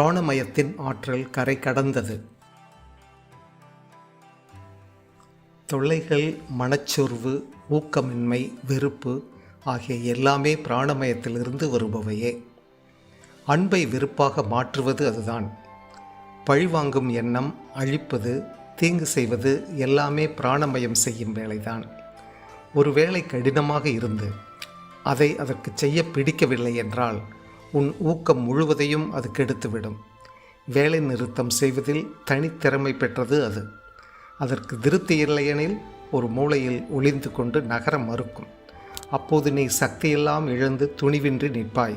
பிராணமயத்தின் ஆற்றல் கரை கடந்தது. தொல்லைகள் மனச்சோர்வு ஊக்கமின்மை வெறுப்பு ஆகிய எல்லாமே பிராணமயத்திலிருந்து வருபவையே. அன்பை வெறுப்பாக மாற்றுவது அதுதான். பழிவாங்கும் எண்ணம் அழிப்பது தீங்கு செய்வது எல்லாமே பிராணமயம் செய்யும் வேலைதான். ஒரு வேலை கடினமாக இருந்து அதை அதற்கு செய்ய பிடிக்கவில்லை என்றால் உன் ஊக்கம் முழுவதையும் அது கெடுத்துவிடும். வேலை நிறுத்தம் செய்வதில் தனித்திறமை பெற்றது அது. அதற்கு திருப்தி இல்லையெனில் ஒரு மூளையில் ஒளிந்து கொண்டு நகர மறுக்கும். அப்போது நீ சக்தியெல்லாம் இழந்து துணிவின்றி நிற்பாய்.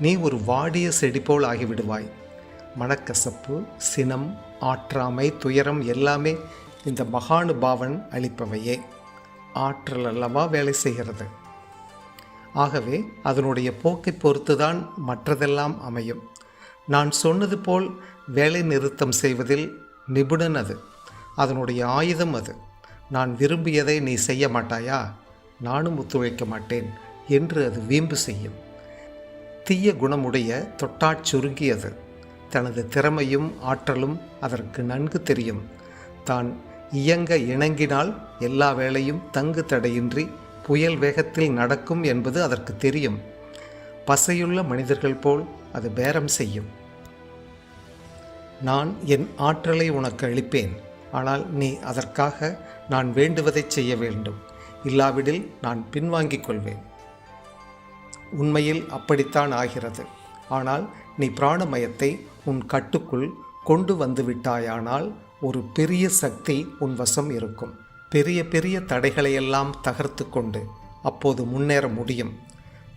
நீ ஒரு வாடிய செடி போல் ஆகிவிடுவாய். மனக்கசப்பு சினம் ஆற்றாமை துயரம் எல்லாமே இந்த மகானுபாவன் அளிப்பவையே. ஆற்றல் அல்லவா வேலை செய்கிறது? ஆகவே அதனுடைய போக்கை பொறுத்துதான் மற்றதெல்லாம் அமையும். நான் சொன்னது போல் வேலை நிறுத்தம் செய்வதில் நிபுணன் அது. அதனுடைய ஆயுதம் அது. நான் விரும்பியதை நீ செய்ய மாட்டாயா? நானும் ஒத்துழைக்க மாட்டேன் என்று அது வீம்பு செய்யும். தீய குணமுடைய தொட்டாற் சுருங்கியது தனது திறமையும் ஆற்றலும் அதற்கு நன்கு தெரியும். தான் இயங்க இணங்கினால் எல்லா வேலையும் தங்கு தடையின்றி புயல் வேகத்தில் நடக்கும் என்பது அதற்கு தெரியும். பசையுள்ள மனிதர்கள் போல் அது பேரம் செய்யும். நான் என் ஆற்றலை உனக்கு அளிப்பேன். ஆனால் நீ அதற்காக நான் வேண்டுவதை செய்ய வேண்டும். இல்லாவிடில் நான் பின்வாங்கிக் கொள்வேன். உண்மையில் அப்படித்தான் ஆகிறது. ஆனால் நீ பிராணமயத்தை உன் கட்டுக்குள் கொண்டு வந்துவிட்டாயானால் ஒரு பெரிய சக்தி உன் வசம் இருக்கும். பெரிய பெரிய தடைகளையெல்லாம் தகர்த்து கொண்டு அப்போது முன்னேற முடியும்.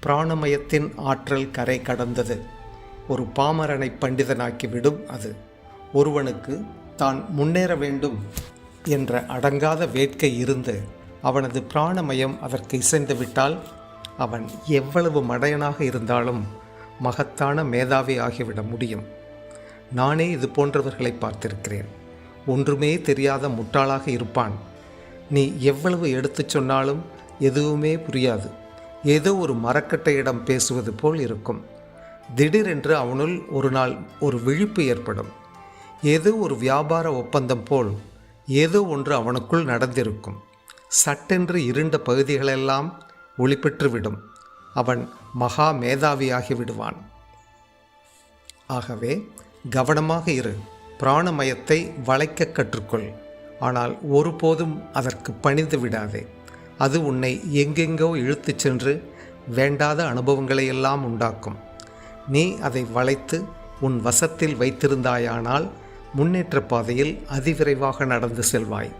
பிராணமயத்தின் ஆற்றல் கரை கடந்தது. ஒரு பாமரனை பண்டிதனாக்கி விடும் அது. ஒருவனுக்கு தான் முன்னேற வேண்டும் என்ற அடங்காத வேட்கை இருந்து அவனது பிராணமயம் அதற்கு இசைந்து விட்டால் அவன் எவ்வளவு மடையனாக இருந்தாலும் மகத்தான மேதாவி ஆகிவிட முடியும். நானே இது போன்றவர்களை பார்த்திருக்கிறேன். ஒன்றுமே தெரியாத முட்டாளாக இருப்பான். நீ எவ்வளவு எடுத்துச் சொன்னாலும் எதுவுமே புரியாது. ஏதோ ஒரு மரக்கட்டையிடம் பேசுவது போல் இருக்கும். திடீரென்று அவனுள் ஒரு நாள் ஒரு விழிப்பு ஏற்படும். ஏதோ ஒரு வியாபார ஒப்பந்தம் போல் ஏதோ ஒன்று அவனுக்குள் நடந்திருக்கும். சட்டென்று இருண்ட பகுதிகளெல்லாம் ஒளிபெற்றுவிடும். அவன் மகா மேதாவியாகி விடுவான். ஆகவே கவனமாக இரு. பிராணமயத்தை வளைக்க கற்றுக்கொள். ஆனால் ஒருபோதும் அதற்கு பணிந்து விடாதே. அது உன்னை எங்கெங்கோ இழுத்துச் சென்று வேண்டாத அனுபவங்களை எல்லாம் உண்டாக்கும். நீ அதை வளைத்து உன் வசத்தில் வைத்திருந்தாயானால் முன்னேற்ற பாதையில் அதிவிரைவாக நடந்து செல்வாய்.